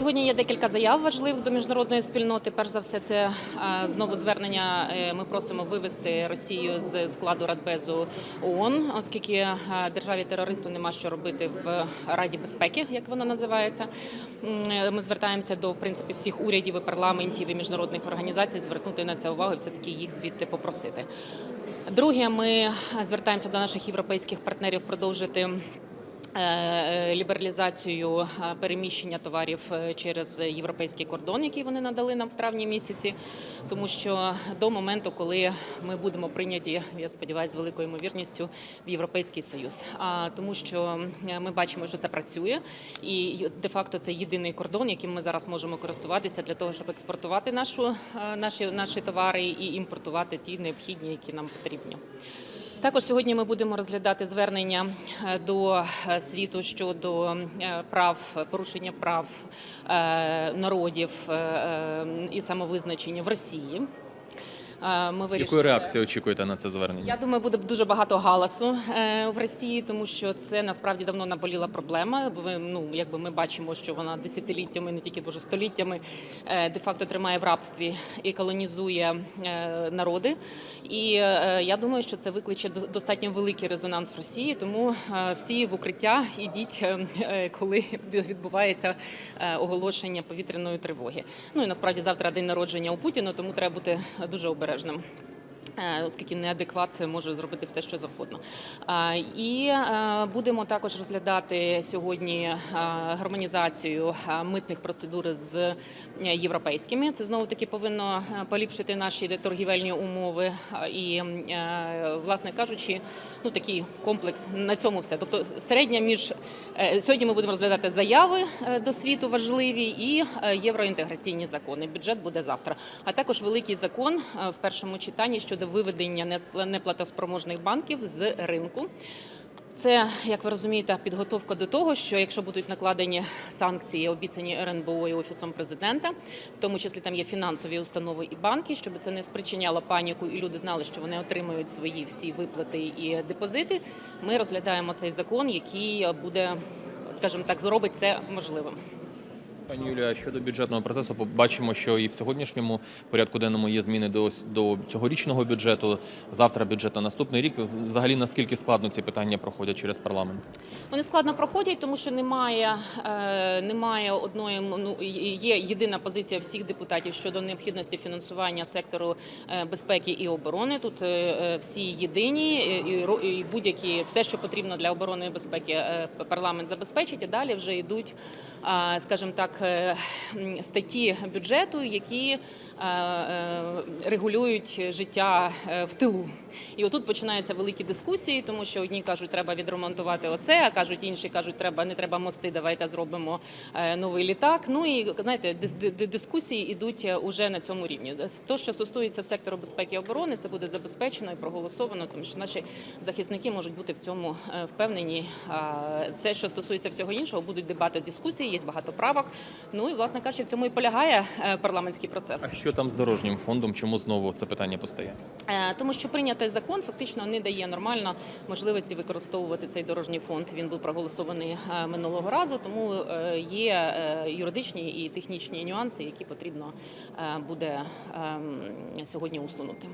Сьогодні є декілька заяв важливих до міжнародної спільноти. Перш за все, це е, знову звернення. е, Ми просимо вивести Росію з складу Радбезу ООН, оскільки е, державі терористу нема що робити в Раді безпеки, як вона називається. Ми звертаємося до в принципі всіх урядів і парламентів і міжнародних організацій звернути на це увагу і все таки їх звідти попросити. Друге, ми звертаємося до наших європейських партнерів продовжити. Е, Лібералізацію е, переміщення товарів е, через європейський кордон, який вони надали нам в травні місяці, тому що до моменту, коли ми будемо прийняті, я сподіваюся, з великою ймовірністю в Європейський Союз. А тому, що е, ми бачимо, що це працює, і де-факто це єдиний кордон, яким ми зараз можемо користуватися для того, щоб експортувати нашу е, наші наші товари і імпортувати ті необхідні, які нам потрібні. Також сьогодні ми будемо розглядати звернення е, до е, світу щодо е, прав порушення прав народів і самовизначення в Росії. Ми вирішили... Якої реакції очікуєте на це звернення? Я думаю, буде дуже багато галасу е, в Росії, тому що це насправді давно наболіла проблема. Ви, ну якби ми бачимо, що вона десятиліттями, не тільки дуже століттями, е, де-факто тримає в рабстві і колонізує е, народи. І я думаю, що це викличе до- достатньо великий резонанс в Росії. Тому всі в укриття ідіть, коли відбувається оголошення повітряної тривоги. Ну і насправді завтра день народження у Путіна, тому треба бути дуже обережним. Е, Оскільки неадекват може зробити все, що завгодно. І е, будемо також розглядати сьогодні е, гармонізацію е, митних процедур з е, європейськими. Це знову таки повинно е, поліпшити наші торгівельні умови. І, е, власне кажучи, ну такий комплекс на цьому все. Тобто середня між е, сьогодні ми будемо розглядати заяви е, до світу важливі і е, євроінтеграційні закони. Бюджет буде завтра. А також великий закон е, в першому читанні щодо виведення непла- неплатоспроможних банків з ринку. Це, як ви розумієте, підготовка до того, що якщо будуть накладені санкції, обіцяні РНБО і офісом президента, в тому числі там є фінансові установи і банки, щоб це не спричиняло паніку, і люди знали, що вони отримують свої всі виплати і депозити. Ми розглядаємо цей закон, який буде, скажімо так, зробить це можливим. Пані Юлія, щодо бюджетного процесу, побачимо, що і в сьогоднішньому порядку денному є зміни до, до цьогорічного бюджету. Завтра бюджет на наступний рік. Взагалі наскільки складно ці питання проходять через парламент? Вони складно проходять, тому що немає, е, немає одної ну є єдина позиція всіх депутатів щодо необхідності фінансування сектору е, безпеки і оборони. Тут е, всі єдині і, і будь-які все, що потрібно для оборони і безпеки, парламент забезпечить. І далі вже йдуть, е, скажімо так, е, статті бюджету, які е, е, регулюють життя в тилу. І отут починаються великі дискусії, тому що одні кажуть, треба відремонтувати оце, а кажуть, інші кажуть, треба не треба мости, давайте зробимо новий літак. Ну і знаєте, дис- ди- ди- дискусії йдуть уже на цьому рівні. То, що стосується сектору безпеки і оборони, це буде забезпечено і проголосовано, тому що наші захисники можуть бути в цьому впевнені. Це, що стосується всього іншого, будуть дебати, дискусії, є багато правок. Ну і власне кажучи, в цьому і полягає е, парламентський процес. А що там з дорожнім фондом? Чому знову це питання постає? Е, Тому що прийнятий закон фактично не дає нормально можливості використовувати цей дорожній фонд. Він був проголосований е, минулого разу, тому є юридичні і технічні нюанси, які потрібно буде ем, сьогодні усунути.